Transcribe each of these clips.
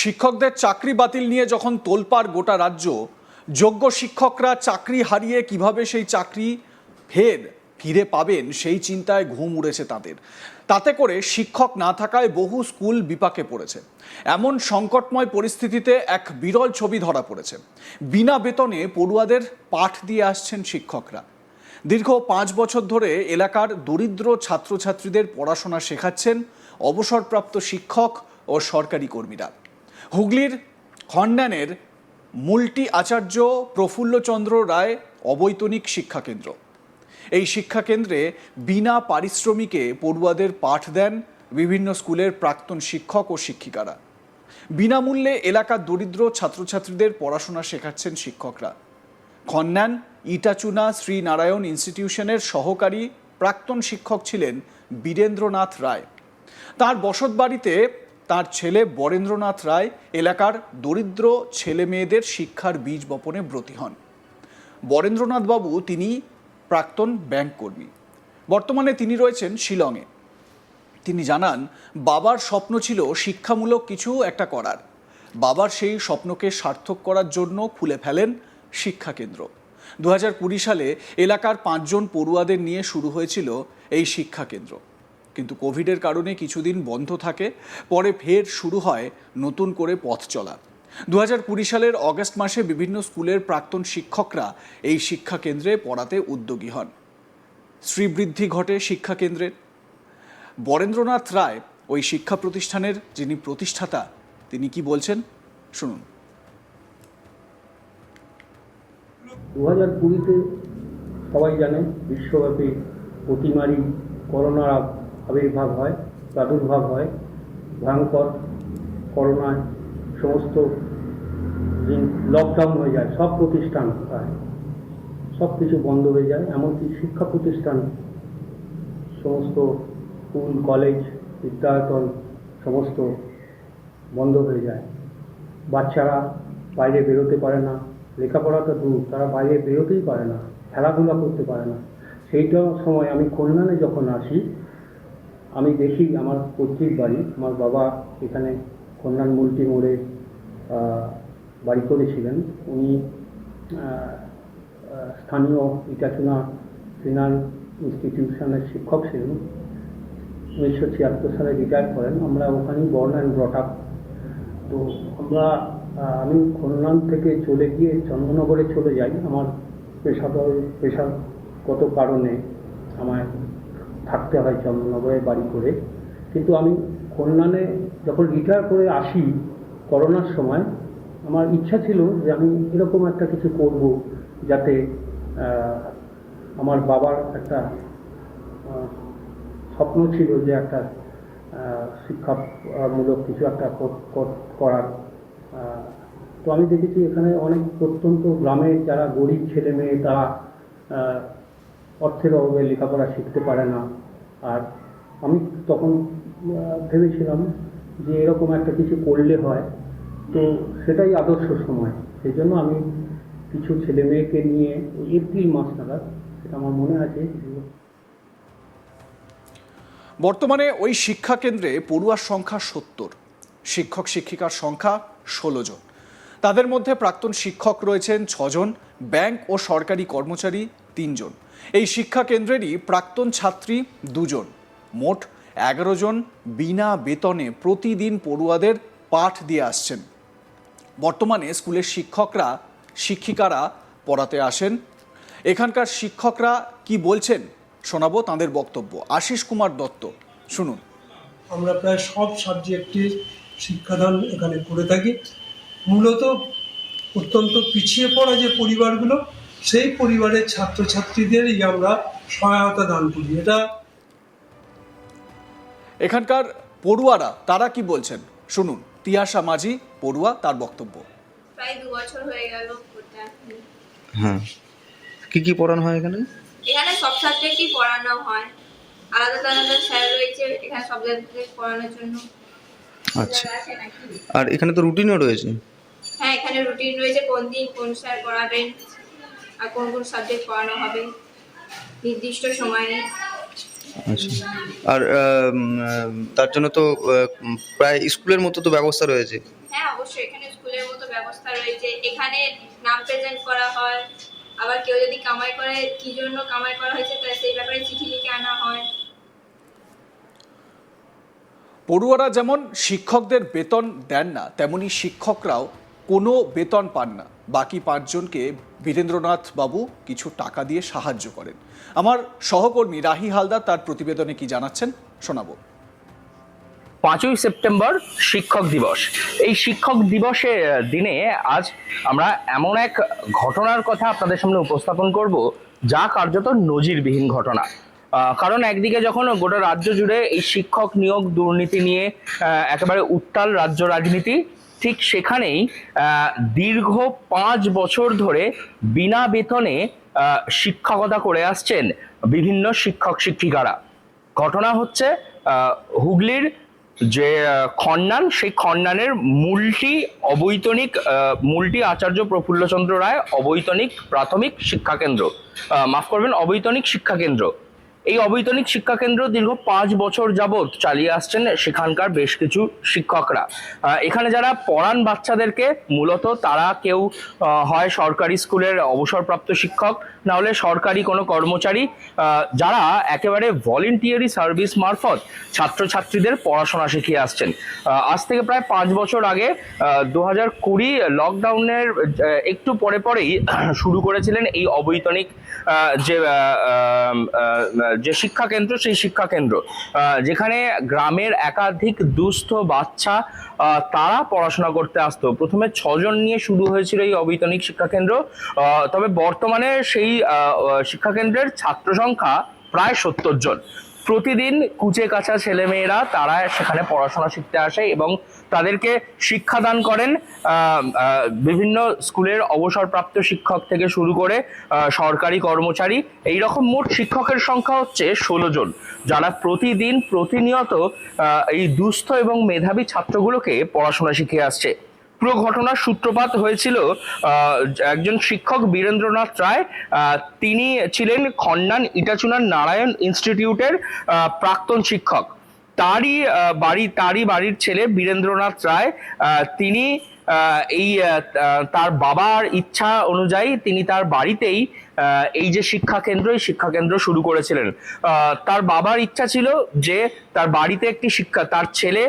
শিক্ষকদের চাকরি বাতিল নিয়ে যখন তোলপাড় গোটা রাজ্য, যোগ্য শিক্ষকরা চাকরি হারিয়ে কীভাবে সেই চাকরি ফের ফিরে পাবেন সেই চিন্তায় ঘুম উড়েছে তাদের। তাতে করে শিক্ষক না থাকায় বহু স্কুল বিপাকে পড়েছে। এমন সংকটময় পরিস্থিতিতে এক বিরল ছবি ধরা পড়েছে। বিনা বেতনে পড়ুয়াদের পাঠ দিয়ে আসছেন শিক্ষকরা। দীর্ঘ পাঁচ বছর ধরে এলাকার দরিদ্র ছাত্রছাত্রীদের পড়াশোনা শেখাচ্ছেন অবসরপ্রাপ্ত শিক্ষক ও সরকারি কর্মীরা। হুগলির খন্ডানের মুলটি আচার্য প্রফুল্লচন্দ্র রায় অবৈতনিক শিক্ষাকেন্দ্র। এই শিক্ষাকেন্দ্রে বিনা পারিশ্রমিকে পড়ুয়াদের পাঠ দেন বিভিন্ন স্কুলের প্রাক্তন শিক্ষক ও শিক্ষিকারা। বিনামূল্যে এলাকার দরিদ্র ছাত্রছাত্রীদের পড়াশোনা শেখাচ্ছেন শিক্ষকরা। খন্নান ইটাচুনা শ্রীনারায়ণ ইনস্টিটিউশনের সহকারী প্রাক্তন শিক্ষক ছিলেন বীরেন্দ্রনাথ রায়। তার বসতবাড়িতে তার ছেলে বরেন্দ্রনাথ রায় এলাকার দরিদ্র ছেলে মেয়েদের শিক্ষার বীজ বপনে ব্রতী হন। বরেন্দ্রনাথ বাবু তিনি প্রাক্তন ব্যাংক কর্মী। বর্তমানে তিনি রয়েছেন শিলংয়ে। তিনি জানান, বাবার স্বপ্ন ছিল শিক্ষামূলক কিছু একটা করার। বাবার সেই স্বপ্নকে সার্থক করার জন্য খুলে ফেলেন শিক্ষাকেন্দ্র দু হাজার কুড়ি সালে এলাকার পাঁচজন পড়ুয়াদের নিয়ে শুরু হয়েছিল এই শিক্ষাকেন্দ্র কিন্তু কোভিডের কারণে কিছুদিন বন্ধ থাকে, পরে ফের শুরু হয় নতুন করে পথ চলা। দু হাজার কুড়ি সালের অগস্ট মাসে বিভিন্ন স্কুলের প্রাক্তন শিক্ষকরা এই শিক্ষাকেন্দ্রে পড়াতে উদ্যোগী হন। শ্রীবৃদ্ধি ঘটে শিক্ষাকেন্দ্রের বরেন্দ্রনাথ রায় ওই শিক্ষা প্রতিষ্ঠানের যিনি প্রতিষ্ঠাতা, তিনি কি বলছেন? শুনুন। দু হাজার কুড়িতে সবাই জানে, বিশ্বব্যাপী অতিমারি করোনার আবির্ভাব হয়, প্রাদুর্ভাব হয়, ভয়ঙ্কর করোনায় সমস্ত লকডাউন হয়ে যায়, সব প্রতিষ্ঠান প্রায়, সব কিছু বন্ধ হয়ে যায়, এমনকি শিক্ষা প্রতিষ্ঠান, সমস্ত স্কুল কলেজ বিদ্যায়তন সমস্ত বন্ধ হয়ে যায়। বাচ্চারা বাইরে বেরোতে পারে না, লেখাপড়া তো দূর, তারা বাইরে বেরোতেই পারে না, খেলাধুলা করতে পারে না। সেইটা সময় আমি কল্যাণে যখন আসি আমি দেখি আমার পৈতৃক বাড়ি। আমার বাবা এখানে কল্যাণ মুলটি মোড়ে বাড়ি করেছিলেন। উনি স্থানীয় ইটাচুনা ফিনাল ইনস্টিটিউশনের শিক্ষক ছিলেন। উনিশশো ছিয়াত্তর সালে রিটায়ার করেন। আমরা ওখানেই বর্ন অ্যান্ড ব্রট আপ তো আমরা আমি খুলনান থেকে চলে গিয়ে চন্দ্রনগরে চলে যাই। আমার পেশাগত পেশাগত কারণে আমায় থাকতে হয় চন্দ্রনগরে বাড়ি করে। কিন্তু আমি কল্যাণে যখন রিটায়ার করে আসি করোনার সময়, আমার ইচ্ছা ছিল যে আমি এরকম একটা কিছু করব যাতে আমার বাবার একটা স্বপ্ন ছিল যে একটা শিক্ষামূলক কিছু একটা কর- কর- করার। তো আমি দেখেছি এখানে অনেক প্রত্যন্ত গ্রামের যারা গরিব ছেলে মেয়ে তারা অর্থের অভাবে লেখাপড়া শিখতে পারে না। আর আমি তখন ভেবেছিলাম যে এরকম একটা কিছু করলে হয়। তো সেটাই আদর্শ সময়। সেই জন্য আমি কিছু ছেলে মেয়েকে নিয়ে এপ্রিল মাস নাগাদ, সেটা আমার মনে আছে বর্তমানে ওই শিক্ষা কেন্দ্রে পড়ুয়ার সংখ্যা সত্তর, শিক্ষক শিক্ষিকার সংখ্যা ষোলো জন। তাদের মধ্যে প্রাক্তন শিক্ষক রয়েছেন ছজন, ব্যাংক ও সরকারি কর্মচারী তিনজন। এই শিক্ষা কেন্দ্রেরই প্রাক্তন ছাত্রী দুজন। মোট এগারো জন বিনা বেতনে প্রতিদিন পড়ুয়াদের পাঠ দিয়ে আসছেন। বর্তমানে স্কুলের শিক্ষকরা, শিক্ষিকারা পড়াতে আসেন। এখানকার শিক্ষকরা কি বলছেন শোনাবো তাঁদের বক্তব্য। আশিস কুমার দত্ত, শুনুন। আমরা প্রায় সব সাবজেক্টের শিক্ষাদান এখানে করে থাকি। মূলত অত্যন্ত পিছিয়ে পড়া যে পরিবারগুলো সেই পরিবারের ছাত্রছাত্রীদেরই আমরা সহায়তা দান করি। এটা এখানকার পড়ুয়ারা তারা কি বলছেন? শুনুন তিয়াশা মাঝি পড়ুয়া তার বক্তব্য। প্রায় দু বছর হয়ে গেল হ্যাঁ। কি কি পড়ানো হয় এখানে? এখানে সব সাবজেক্টই পড়ানো হয়। আলাদা আলাদা স্যার রয়েছে এখানে সব সাবজেক্ট পড়ানোর জন্য। আচ্ছা? আর এখানে তো রুটিনও রয়েছে। হ্যাঁ এখানে রুটিন রয়েছে কোন দিন কোন স্যার পড়াবেন। আর কোন কোন সাবজেক্ট পড়ানো হবে নির্দিষ্ট সময়ে। আচ্ছা। আর তার জন্য তো প্রায় স্কুলের মতো তো ব্যবস্থা রয়েছে। হ্যাঁ অবশ্যই এখানে স্কুলের মতো ব্যবস্থা রয়েছে। এখানে নাম প্রেজেন্ট করা হয়। আবার কেউ যদি কামাই করে কি জন্য কামাই করা হয়েছে তা সেই ব্যাপারে চিঠি লিখে আনা হয়। পড়ুয়ারা যেমন শিক্ষকদের বেতন দেন না তেমনি শিক্ষকরাও কোনো বেতন পান না। বাকি পাঁচজনকে বীরেন্দ্রনাথ বাবু কিছু টাকা দিয়ে সাহায্য করেন। আমার সহকর্মী রাহি হালদার তার প্রতিবেদনে কি জানাচ্ছেন, শোনাবো। পাঁচই সেপ্টেম্বর শিক্ষক দিবস। এই শিক্ষক দিবসের দিনে আজ আমরা এমন এক ঘটনার কথা আপনাদের সামনে উপস্থাপন করব, যা কার্যত নজিরবিহীন ঘটনা। কারণ একদিকে যখন গোটা রাজ্য জুড়ে এই শিক্ষক নিয়োগ দুর্নীতি নিয়ে একেবারে উত্তাল রাজ্য রাজনীতি ঠিক সেখানেই দীর্ঘ পাঁচ বছর ধরে বিনা বেতনে শিক্ষকতা করে আসছেন বিভিন্ন শিক্ষক শিক্ষিকারা। ঘটনা হচ্ছে হুগলির যে খন্নান, সেই খন্নানের মূলটি অবৈতনিক মূলটি আচার্য প্রফুল্লচন্দ্র রায় অবৈতনিক প্রাথমিক শিক্ষা কেন্দ্র। মাফ করবেন, অবৈতনিক শিক্ষা কেন্দ্র। এই অবৈতনিক শিক্ষা কেন্দ্র দীর্ঘ পাঁচ বছর যাবৎ চালিয়ে আসছেন সেখানকার বেশ কিছু শিক্ষকরা। এখানে যারা পড়ান বাচ্চাদেরকে, মূলত তারা কেউ হয় সরকারি স্কুলের অবসরপ্রাপ্ত শিক্ষক, না হলে সরকারি কোনো কর্মচারী যারা একেবারে ভলেন্টিয়ারি সার্ভিস মারফত ছাত্রছাত্রীদের পড়াশোনা শিখিয়ে আসছেন। আজ থেকে প্রায় পাঁচ বছর আগে দু হাজার কুড়ি লকডাউনের একটু পরে পরেই শুরু করেছিলেন এই অবৈতনিক যে যে শিক্ষা কেন্দ্র সেই শিক্ষা কেন্দ্র যেখানে গ্রামের একাধিক দুস্থ বাচ্চা তারা পড়াশোনা করতে আসতো। প্রথমে ছজন নিয়ে শুরু হয়েছিল এই অবৈতনিক শিক্ষা কেন্দ্র তবে বর্তমানে সেই আহ, আহ, শিক্ষা কেন্দ্রের ছাত্র সংখ্যা প্রায় সত্তর জন। প্রতিদিন কুচে কাঁচা ছেলেমেয়েরা তারা সেখানে পড়াশোনা শিখতে আসে এবং তাদেরকে শিক্ষাদান করেন বিভিন্ন স্কুলের অবসরপ্রাপ্ত শিক্ষক থেকে শুরু করে সরকারি কর্মচারী। এই রকম মোট শিক্ষকের সংখ্যা হচ্ছে ষোলো জন, যারা প্রতিদিন প্রতিনিয়ত এই দুস্থ এবং মেধাবী ছাত্রগুলোকে পড়াশোনা শিখে আসছে। পুরো ঘটনার সূত্রপাত হয়েছিল একজন শিক্ষক বীরেন্দ্রনাথ রায় তিনি ছিলেন খন্ডান ইটাচুনার নারায়ণ ইনস্টিটিউটের প্রাক্তন শিক্ষক। তারই বাড়ি, তারই বাড়ির ছেলে বীরেন্দ্রনাথ রায় তিনি এই তার বাবার ইচ্ছা অনুযায়ী তিনি তার বাড়িতেই এই যে শিক্ষা কেন্দ্র এই শিক্ষা কেন্দ্র শুরু করেছিলেন। তার বাবার ইচ্ছা ছিল যে তার বাড়িতে একটি শিক্ষা, তার ছেলে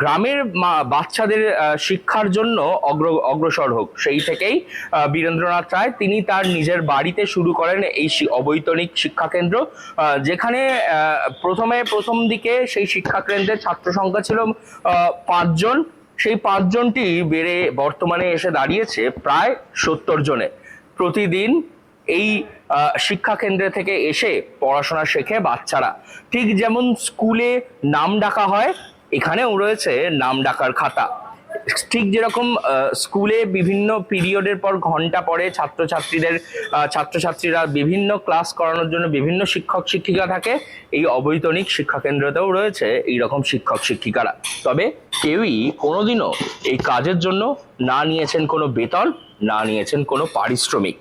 গ্রামের বাচ্চাদের শিক্ষার জন্য অগ্র, অগ্রসর হোক। সেই থেকেই বীরেন্দ্রনাথ রায় তিনি তার নিজের বাড়িতে শুরু করেন এই অবৈতনিক শিক্ষা কেন্দ্র যেখানে প্রথমে প্রথম দিকে সেই শিক্ষা কেন্দ্রের ছাত্র সংখ্যা ছিল পাঁচজন। সেই পাঁচজনটি বেড়ে বর্তমানে এসে দাঁড়িয়েছে প্রায় সত্তর জনে। প্রতিদিন এই শিক্ষা কেন্দ্রে থেকে এসে পড়াশোনা শেখে বাচ্চারা। ঠিক যেমন স্কুলে নাম ডাকা হয়, এখানেও রয়েছে নাম ডাকার খাতা। ঠিক যেরকম স্কুলে বিভিন্ন পিরিয়ডের পর ঘণ্টা পরে ছাত্রছাত্রীদের ছাত্রছাত্রীরা বিভিন্ন ক্লাস করানোর জন্য বিভিন্ন শিক্ষক শিক্ষিকা থাকে। এই অবৈতনিক শিক্ষা কেন্দ্রতেও রয়েছে এই রকম শিক্ষক শিক্ষিকারা। তবে কেউই কোনোদিনও এই কাজের জন্য না নিয়েছেন কোনো বেতন, না নিয়েছেন কোনো পারিশ্রমিক।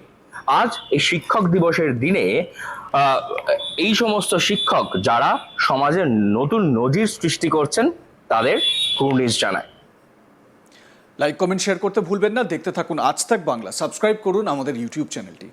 আজ এই শিক্ষক দিবসের দিনে এই সমস্ত শিক্ষক যারা সমাজের নতুন নজির সৃষ্টি করছেন, তাদের কুর্নিশ জানায়। লাইক কমেন্ট শেয়ার করতে ভুলবেন না। দেখতে থাকুন আজ থাক বাংলা। সাবস্ক্রাইব করুন আমাদের ইউটিউব চ্যানেলটি